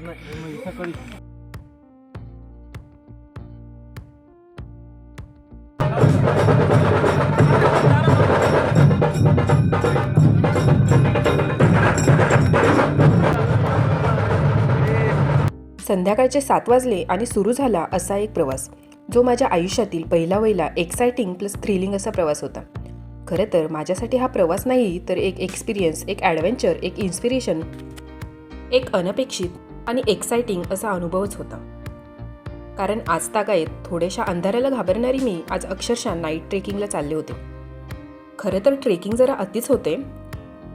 आज नाही सकाळी संध्याकाळचे सात वाजले आणि सुरू झाला असा एक प्रवास जो माझ्या आयुष्यातील पहिला वहिला एक्सायटिंग प्लस थ्रिलिंग असा प्रवास होता. खरं तर माझ्यासाठी हा प्रवास नाही तर एक एक्सपिरियन्स एक ॲडव्हेंचर एक इन्स्पिरेशन एक अनपेक्षित आणि एक्सायटिंग असा अनुभवच होता. कारण आज तागायत थोड्याशा अंधाराला घाबरणारी मी आज अक्षरशः नाईट ट्रेकिंगला चालले होते. खरं तर ट्रेकिंग जरा अतिच होते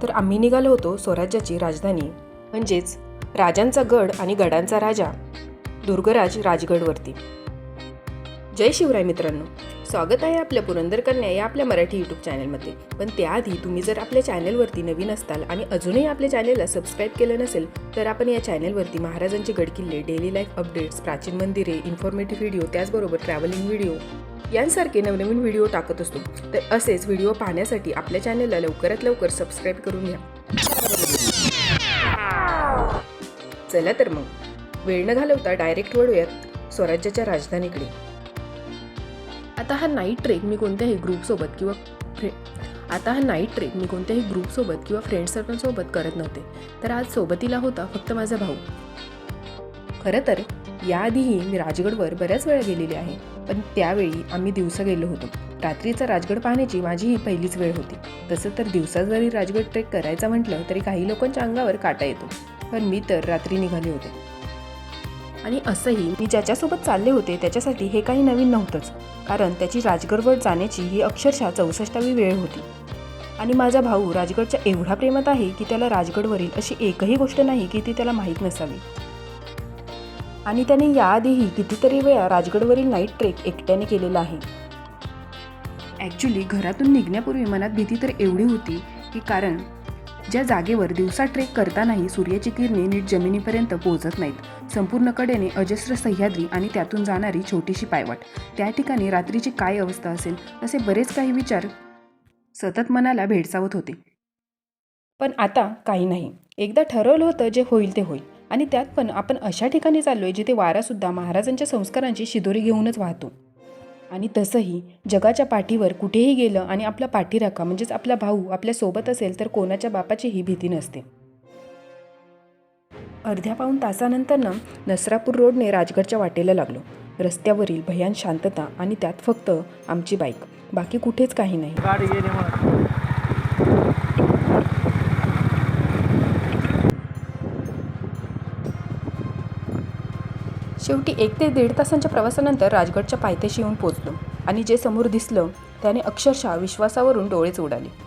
तर आम्ही निघालो होतो स्वराज्याची राजधानी म्हणजेच राजांचा गड आणि गडांचा राजा दुर्गराज राजगडवरती. जय शिवराय मित्रांनो. स्वागत आहे आपल्या पुरंदर कन्या या आपल्या मराठी यूट्यूब चॅनलमध्ये पण त्याआधी तुम्ही जर आपल्या चॅनलवरती नवीन असताल आणि अजूनही आपल्या चॅनलला सबस्क्राईब केलं नसेल तर आपण या चॅनलवरती महाराजांचे गडकिल्ले डेली लाईफ अपडेट्स प्राचीन मंदिरे इन्फॉर्मेटिव्ह व्हिडिओ त्याचबरोबर ट्रॅव्हलिंग व्हिडिओ यांसारखे नवनवीन व्हिडिओ टाकत असतो. तर असेच व्हिडिओ पाहण्यासाठी आपल्या चॅनलला लवकरात लवकर सबस्क्राईब करून घ्या. चला तर मग. वेळ न घालवता डायरेक्ट वळूयात स्वराज्याच्या राजधानीकडे. आता हा नाईट ट्रेक मी कोणत्याही ग्रुपसोबत किंवा फ्रे आता हा नाईट ट्रेक मी कोणत्याही ग्रुपसोबत किंवा फ्रेंड सर्कलसोबत करत नव्हते. तर आज सोबतीला होता फक्त माझा भाऊ. खरं तर याआधीही मी राजगडवर बऱ्याच वेळा गेलेली आहे. पण त्यावेळी आम्ही दिवसा गेलो होतो. रात्रीचा राजगड पाहण्याची माझी ही पहिलीच वेळ होती. तसं तर दिवसा जरी राजगड ट्रेक करायचा म्हटलं तरी काही लोकांच्या अंगावर काटा येतो. पण मी तर रात्री निघाले होते. आणि असंही मी ज्याच्यासोबत चालले होते त्याच्यासाठी हे काही नवीन नव्हतंच. कारण त्याची राजगडवर जाण्याची ही अक्षरशः चौसष्टावी वेळ होती. आणि माझा भाऊ राजगडच्या एवढा प्रेमात आहे की त्याला राजगडवरील अशी एकही गोष्ट नाही की ती त्याला माहीत नसावी. आणि त्याने याआधीही कितीतरी वेळा राजगडवरील नाईट ट्रेक एकट्याने केलेला आहे. ॲक्च्युली घरातून निघण्यापूर्वी मनात भीती तर एवढी होती की कारण ज्या जागेवर दिवसा ट्रेक करतानाही सूर्याची किरणे नीट जमिनीपर्यंत पोहोचत नाहीत. संपूर्ण कडेने अजस्र सह्याद्री आणि त्यातून जाणारी छोटीशी पायवाट. त्या ठिकाणी रात्रीची काय अवस्था असेल असे बरेच काही विचार सतत मनाला भेडसावत होते. पण आता काही नाही. एकदा ठरवलं होतं जे होईल ते होईल. आणि त्यात पण आपण अशा ठिकाणी चाललोय जिथे वारासुद्धा महाराजांच्या संस्कारांची शिदोरी घेऊनच वाहतो. आणि तसंही जगाच्या पाठीवर कुठेही गेलं आणि आपला पाठीराखा म्हणजेच आपला भाऊ आपल्यासोबत असेल तर कोणाच्या बापाचीही भीती नसते. अर्ध्या पाऊण तासानंतरनं नसरापूर रोडने राजगडच्या वाटेला लागलो. रस्त्यावरील भयान शांतता आणि त्यात फक्त आमची बाईक. बाकी कुठेच काही नाही. गाडी गेली मग शेवटी एक ते दीड तासांच्या प्रवासानंतर राजगडच्या पायथ्याशी येऊन पोचलो. आणि जे समोर दिसलं त्याने अक्षरशः विश्वासावरून डोळेच उडाले.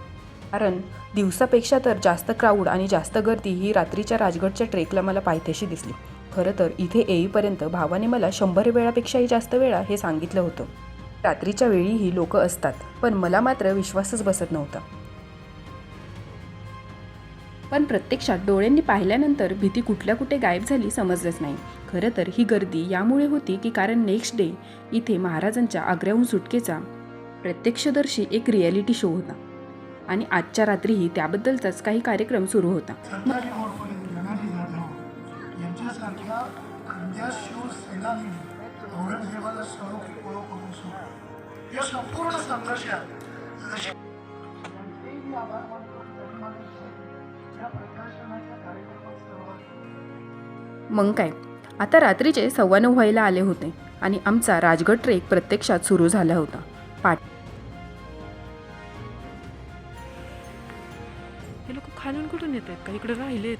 कारण दिवसापेक्षा तर जास्त क्राऊड आणि जास्त गर्दी ही रात्रीच्या राजगडच्या ट्रेकला मला पायथ्याशी दिसली. खरं तर इथे येईपर्यंत भावाने मला शंभर वेळापेक्षाही जास्त वेळा हे सांगितलं होतं. रात्रीच्या वेळीही लोक असतात पण मला मात्र विश्वासच बसत नव्हता. पण प्रत्यक्षात डोळ्यांनी पाहिल्यानंतर भीती कुठल्या कुठे गायब झाली समजलंच नाही. खरं तर ही गर्दी यामुळे होती की कारण नेक्स्ट डे इथे महाराजांच्या आग्र्याहून सुटकेचा प्रत्यक्षदर्शी एक रिॲलिटी शो होता. आणि आजच्या रात्रीही त्याबद्दलचाच काही कार्यक्रम सुरू होता. मग काय? आता रात्रीचे सव्वा नऊ व्हायला आले होते आणि आमचा राजगड ट्रेक प्रत्यक्षात सुरू झाला होता. पाठ का? इकडे राहिलेत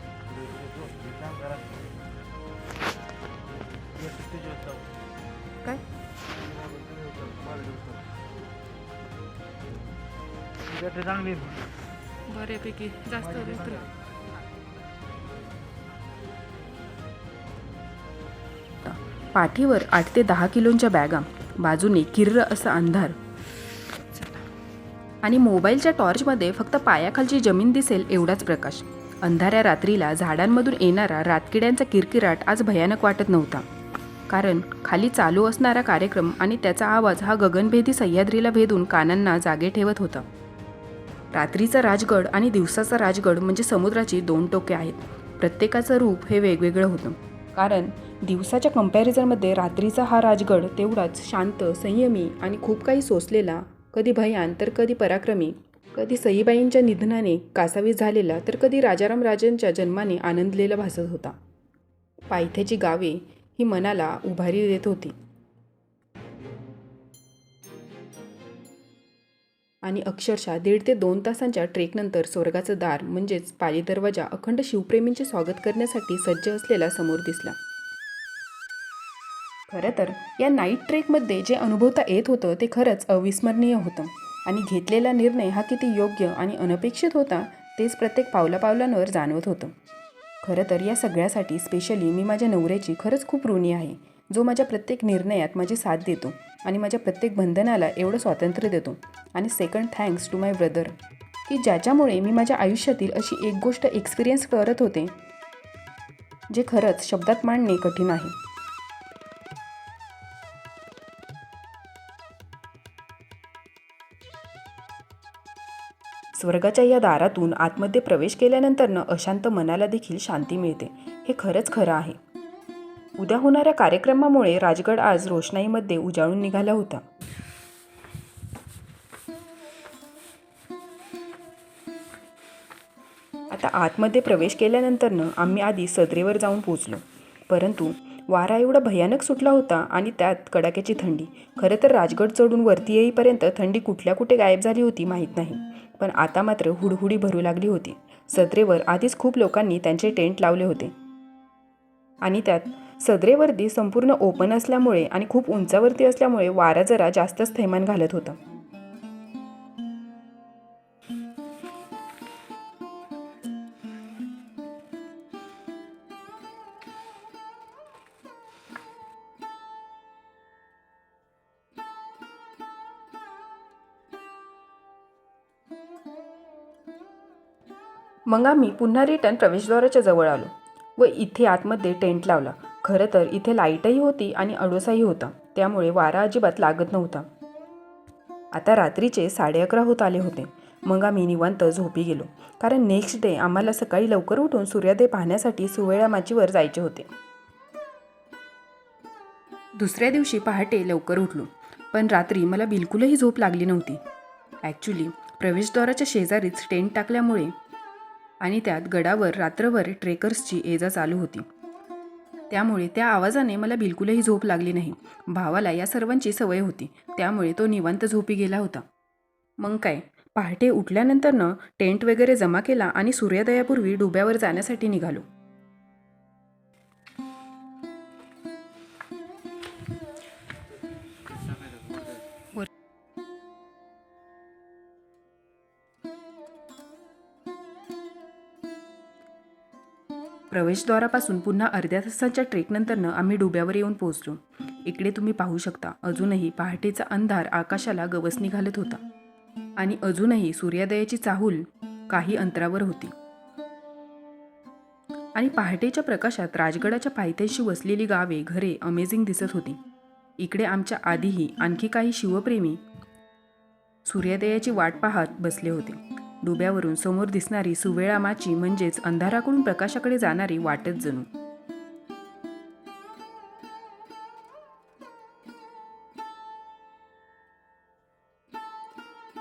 काय? बॅटरी चांगली बऱ्यापैकी जास्त पाठीवर आठ ते दहा किलोंच्या बॅगा बाजूने किर्र असा अंधार. आणि मोबाईलच्या टॉर्चमध्ये फक्त पायाखालची जमीन दिसेल एवढाच प्रकाश. अंधाऱ्या रात्रीला झाडांमधून येणारा रातकिड्यांचा किरकिराट आज भयानक वाटत नव्हता. कारण खाली चालू असणारा कार्यक्रम आणि त्याचा आवाज हा गगनभेदी सह्याद्रीला भेदून कानांना जागे ठेवत होता. रात्रीचा राजगड आणि दिवसाचा राजगड म्हणजे समुद्राची दोन टोके आहेत. प्रत्येकाचं रूप हे वेगवेगळं होतं. कारण दिवसाच्या कम्पॅरिझनमध्ये रात्रीचा हा राजगड तेवढाच शांत संयमी आणि खूप काही सोसलेला कधी भयान तर कधी पराक्रमी कधी सईबाईंच्या निधनाने कासावीस झालेला तर कधी राजाराम राजांच्या जन्माने आनंदलेला भासत होता. पायथ्याची गावे ही मनाला उभारी देत होती. आणि अक्षरशः दीड ते दोन तासांच्या ट्रेकनंतर स्वर्गाचं दार म्हणजेच पाली दरवाजा अखंड शिवप्रेमींचे स्वागत करण्यासाठी सज्ज असलेला समोर दिसला. खरं तर या नाईट ट्रेकमध्ये जे अनुभवता येत होतं ते खरंच अविस्मरणीय होतं. आणि घेतलेला निर्णय हा किती योग्य आणि अनपेक्षित होता तेच प्रत्येक पावलापावलांवर जाणवत होतं. खरं तर या सगळ्यासाठी स्पेशली मी माझ्या नवऱ्याची खरंच खूप ऋणी आहे जो माझ्या प्रत्येक निर्णयात माझी साथ देतो आणि माझ्या प्रत्येक बंधनाला एवढं स्वातंत्र्य देतो. आणि second thanks to my brother की ज्याच्यामुळे मी माझ्या आयुष्यातील अशी एक गोष्ट एक्सपिरियन्स करत होते जे खरंच शब्दात मांडणे कठीण आहे. स्वर्गाच्या या दारातून आतमध्ये प्रवेश केल्यानंतरनं अशांत मनाला देखील शांती मिळते. हे खरंच खरं आहे. उद्या होणाऱ्या कार्यक्रमामुळे राजगड आज रोषणाईमध्ये उजाळून निघाला होता. आता आतमध्ये प्रवेश केल्यानंतरनं आम्ही आधी सदरेवर जाऊन पोचलो परंतु वारा एवढा भयानक सुटला होता आणि त्यात कडाक्याची थंडी. खरं तर राजगड चढून वरती येईपर्यंत थंडी कुठल्या कुठे गायब झाली होती माहीत नाही. पण आता मात्र हुडहुडी भरू लागली होती. सदरेवर आधीच खूप लोकांनी त्यांचे टेंट लावले होते. आणि त्यात सदरेवरती संपूर्ण ओपन असल्यामुळे आणि खूप उंचावरती असल्यामुळे वारा जरा जास्तच थैमान घालत होतं. मग आम्ही पुन्हा रिटर्न प्रवेशद्वाराच्या जवळ आलो व इथे आतमध्ये टेंट लावला. खरं तर इथे लाईटही होती आणि अडोसाही होता. त्यामुळे वारा अजिबात लागत नव्हता. आता रात्रीचे साडे अकरा होत आले होते. मग आम्ही निवांत झोपी गेलो. कारण नेक्स्ट डे आम्हाला सकाळी लवकर उठून सूर्योदय पाहण्यासाठी सुवेळामाचीवर जायचे होते. दुसऱ्या दिवशी पहाटे लवकर उठलो. पण रात्री मला बिलकुलही झोप लागली नव्हती. ॲक्च्युली प्रवेशद्वाराच्या शेजारीच टेंट टाकल्यामुळे आणि त्यात गडावर रात्रभर ट्रेकर्सची एजा चालू होती. त्यामुळे त्या आवाजाने मला बिलकुलही झोप लागली नाही. भावाला या सर्वांची सवय होती. त्यामुळे तो निवांत झोपी गेला होता. मग काय? पहाटे उठल्यानंतरनं टेंट वगैरे जमा केला आणि सूर्योदयापूर्वी डुब्यावर जाण्यासाठी निघालो. प्रवेशद्वारापासून पुन्हा अर्ध्या तासाच्या ट्रेकनंतरनं आम्ही डुब्यावर येऊन पोहोचलो. इकडे तुम्ही पाहू शकता अजूनही पहाटेचा अंधार आकाशाला गवसणी घालत होता. आणि अजूनही सूर्योदयाची चाहूल काही अंतरावर होती. आणि पहाटेच्या प्रकाशात राजगडाच्या पायथ्याशी वसलेली गावे घरे अमेझिंग दिसत होती. इकडे आमच्या आधीही आणखी काही शिवप्रेमी सूर्योदयाची वाट पाहत बसले होते. डुब्यावरून समोर दिसणारी सुवेळा माची म्हणजेच अंधाराकडून प्रकाशाकडे जाणारी वाटच जणू.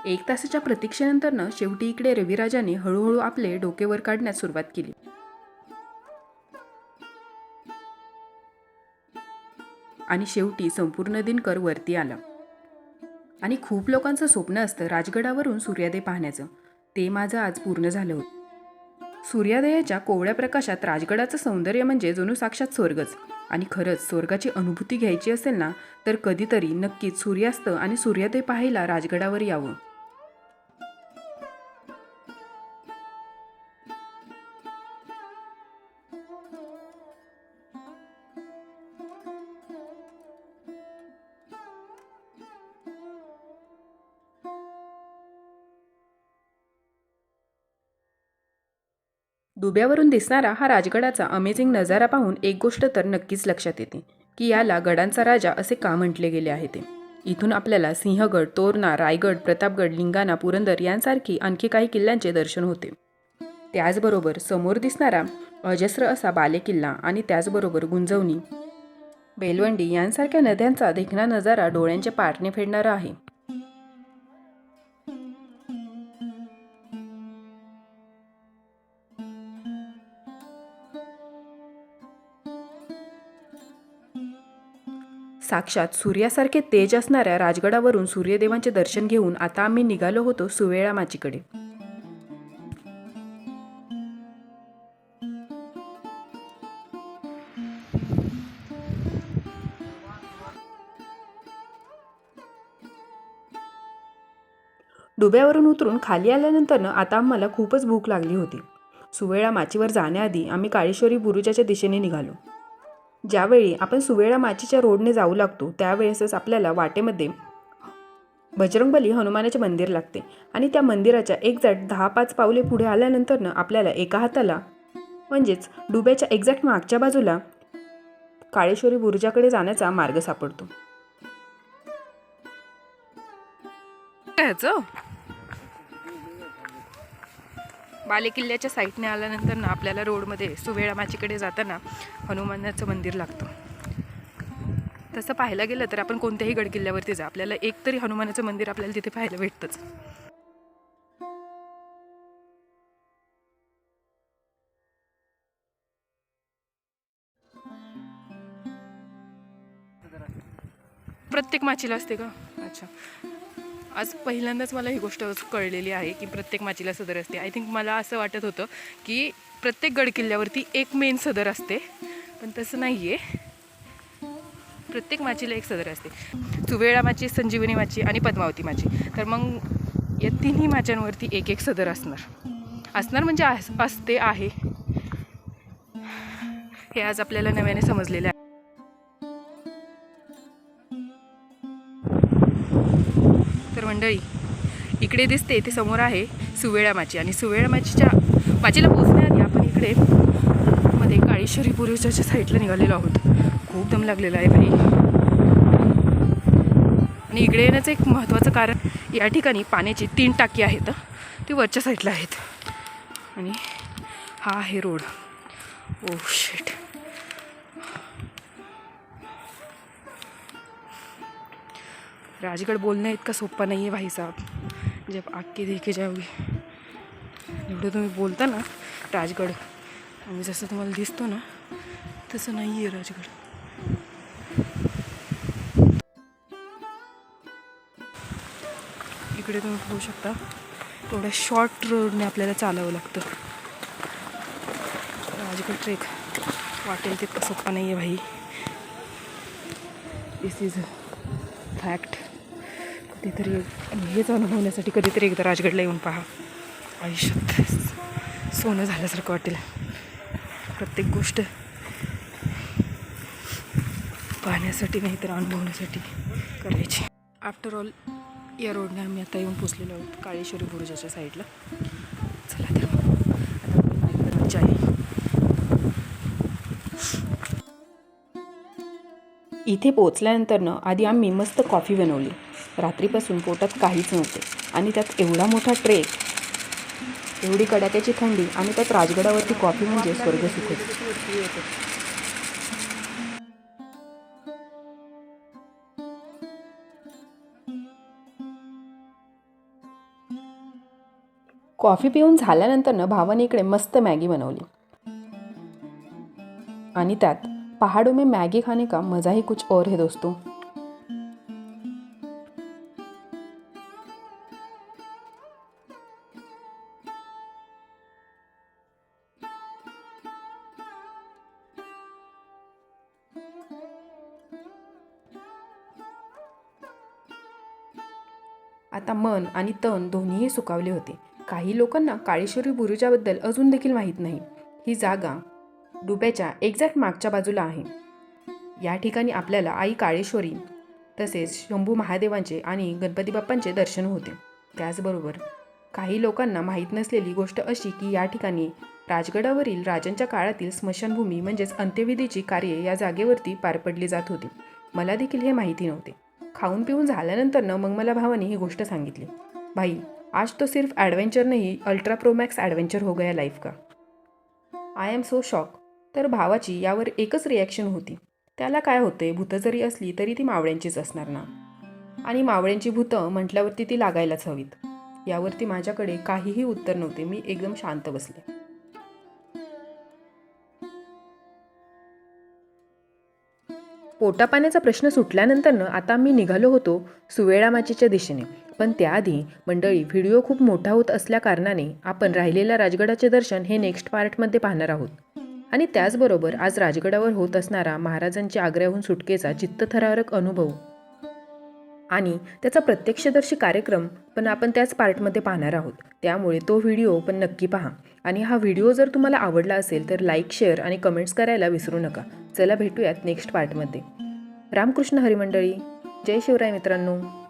एक तासाच्या प्रतीक्षेनंतरनं शेवटी इकडे रविराजाने हळूहळू आपले डोके वर काढण्यास सुरुवात केली. आणि शेवटी संपूर्ण दिनकर वरती आला. आणि खूप लोकांचं स्वप्न असतं राजगडावरून सूर्योदय पाहण्याचं. ते माझं आज पूर्ण झालं होतं. सूर्योदयाच्या कोवळ्या प्रकाशात राजगडाचं सौंदर्य म्हणजे जणू साक्षात स्वर्गच. आणि खरंच स्वर्गाची अनुभूती घ्यायची असेल ना तर कधीतरी नक्कीच सूर्यास्त आणि सूर्योदय पाहायला राजगडावर यावं. दुब्यावरून दिसणारा हा राजगडाचा अमेझिंग नजारा पाहून एक गोष्ट तर नक्कीच लक्षात येते की याला गडांचा राजा असे का म्हटले गेले आहे ते. इथून आपल्याला सिंहगड तोरणा रायगड प्रतापगड लिंगाणा पुरंदर यांसारखी आणखी काही किल्ल्यांचे दर्शन होते. त्याचबरोबर समोर दिसणारा अजस्र असा बालेकिल्ला आणि त्याचबरोबर गुंजवणी. बेलवंडी यांसारख्या नद्यांचा देखणा नजारा डोळ्यांचे पारणे फेडणारा आहे. साक्षात सूर्यासारखे तेज असणाऱ्या राजगडावरून सूर्यदेवांचे दर्शन घेऊन आता आम्ही निघालो होतो सुवेळा माचीकडे. डुब्यावरून उतरून खाली आल्यानंतरनं आता आम्हाला खूपच भूक लागली होती. सुवेळा माचीवर जाण्याआधी आम्ही काळेश्वरी बुरुजाच्या दिशेने निघालो. ज्यावेळी आपण सुवेळा माचीच्या रोडने जाऊ लागतो त्यावेळेसच आपल्याला वाटेमध्ये बजरंगबली हनुमानाचे मंदिर लागते आणि त्या मंदिराच्या एक्झॅक्ट दहा पाच पावले पुढे आल्यानंतरनं आपल्याला एका हाताला म्हणजेच डुब्याच्या एक्झॅक्ट मागच्या बाजूला काळेश्वरी बुरुजाकडे जाण्याचा मार्ग सापडतो. ह्याचं बालेकिल्ल्याच्या साईडने आल्यानंतर ना आपल्याला रोडमध्ये सुवेळामाचीकडे जाताना हनुमानाचं मंदिर लागतं. तसं पाहायला गेलं तर आपण कोणत्याही गडकिल्ल्यावरती जा. आपल्याला एक तरी हनुमानाचं मंदिर आपल्याला तिथे पाहायला भेटतंच. प्रत्येक माचीला असते का? अच्छा. आज पहिल्यांदाच मला ही गोष्ट कळलेली आहे की प्रत्येक माचीला सदर असते. आय थिंक मला असं वाटत होतं की प्रत्येक गडकिल्ल्यावरती एक मेन सदर असते पण तसं नाही आहे प्रत्येक माचीला एक सदर असते. तुवेळा माची संजीवनी माची आणि पद्मावती माची. तर मग या तिन्ही माच्यांवरती एक एक सदर असणार. असणार म्हणजे असते आहे. हे आज आपल्याला नव्याने समजलेलं आहे. मंडळी. इकडे दिसते ते समोर आहे सुवेळा माची. आणि सुवेळा माचीच्या माचीला पोचण्याआधी आपण इकडे मध्ये काळेश्वरी पुरुषाच्या साईडला निघालेलो आहोत. खूप दम लागलेला आहे भाई आणि इकडे येण्याचं एक महत्त्वाचं कारण या ठिकाणी पाण्याची तीन टाकी आहेत. ती वरच्या साईडला आहेत. आणि हा आहे रोड. Oh, ओ शेट राजगड बोलणं इतका सोपं नाही आहे भाई साहब. जब आके देखे जाऊगी एवढं तुम्ही बोलता ना राजगड. आम्ही जसं तुम्हाला दिसतो ना तसं नाही आहे राजगड. इकडे तुम्ही पाहू शकता थोड्या शॉर्ट रोडने आपल्याला चालावं लागतं. राजगड ट्रेक वाटेल तितका सोप्पा नाही आहे भाई. दिस इज फॅक्ट कधीतरी तरी हेच अनुभवण्यासाठी कधीतरी एकदा राजगडला येऊन पहा. आयुष्यात सोनं झाल्यासारखं वाटेल. प्रत्येक गोष्ट पाहण्यासाठी नाही तर अनुभवण्यासाठी करायची. आफ्टर ऑल या रोडने आम्ही आता येऊन पोचलेलो आहोत काळेश्वरी बुरुजाच्या साईडला चला तर. मग आता आहे इथे पोचल्यानंतरनं आधी आम्ही मस्त कॉफी बनवली. रात्रीपासून पोटात काहीच नव्हते. आणि त्यात एवढा मोठा ट्रेक एवढी कडाक्याची थंडी आणि त्यात राजगडावरती कॉफी म्हणजे स्वर्गसुख होते. कॉफी पिऊन झाल्यानंतरनं भावाने इकडे मस्त मॅगी बनवली. आणि त्यात पहाड़ों में मैगी खाने का मज़ा ही कुछ और है दोस्तों। आता मन आणि तन दोन्हीही सुकावले होते. काही लोकांना काळेश्वरी बुरुजाबद्दल अजून देखील माहीत नाही. ही जागा डुब्याच्या एक्झॅक्ट मागच्या बाजूला आहे. या ठिकाणी आपल्याला आई काळेश्वरी तसेच शंभू महादेवांचे आणि गणपती बाप्पांचे दर्शन होते. त्याचबरोबर काही लोकांना माहीत नसलेली गोष्ट अशी की या ठिकाणी राजगडावरील राजांच्या काळातील स्मशानभूमी म्हणजेच अंत्यविधीची कार्ये या जागेवरती पार पडली जात होती. मला देखील हे माहिती नव्हते. खाऊन पिऊन झाल्यानंतरनं मग मला भावाने ही गोष्ट सांगितली. भाई आज तो सिर्फ ॲडव्हेंचर नाही अल्ट्रा प्रोमॅक्स ॲडव्हेंचर हो गया लाईफ का? आय एम सो शॉक तर भावाची यावर एकच रिॲक्शन होती. त्याला काय होते? भूतं जरी असली तरी ती मावळ्यांचीच असणार ना? आणि मावळ्यांची भूतं म्हटल्यावरती ती लागायलाच हवीत. यावरती माझ्याकडे काहीही उत्तर नव्हते. मी एकदम शांत बसले. पोटापाण्याचा प्रश्न सुटल्यानंतरनं आता मी निघालो होतो सुवेळा माचीच्या दिशेने. पण त्याआधी मंडळी व्हिडिओ खूप मोठा होत असल्या कारणाने आपण राहिलेल्या राजगडाचे दर्शन हे नेक्स्ट पार्टमध्ये पाहणार आहोत. आणि त्याचबरोबर आज राजगडावर होत असणारा महाराजांच्या आग्र्याहून सुटकेचा चित्तथरारक अनुभव. आणि त्याचा प्रत्यक्षदर्शी कार्यक्रम पण आपण त्याच पार्टमध्ये पाहणार आहोत. त्यामुळे तो व्हिडिओ पण नक्की पहा. आणि हा व्हिडिओ जर तुम्हाला आवडला असेल तर लाईक शेअर आणि कमेंट्स करायला विसरू नका. चला भेटूयात नेक्स्ट पार्टमध्ये. रामकृष्ण हरिमंडळी जय शिवराय मित्रांनो.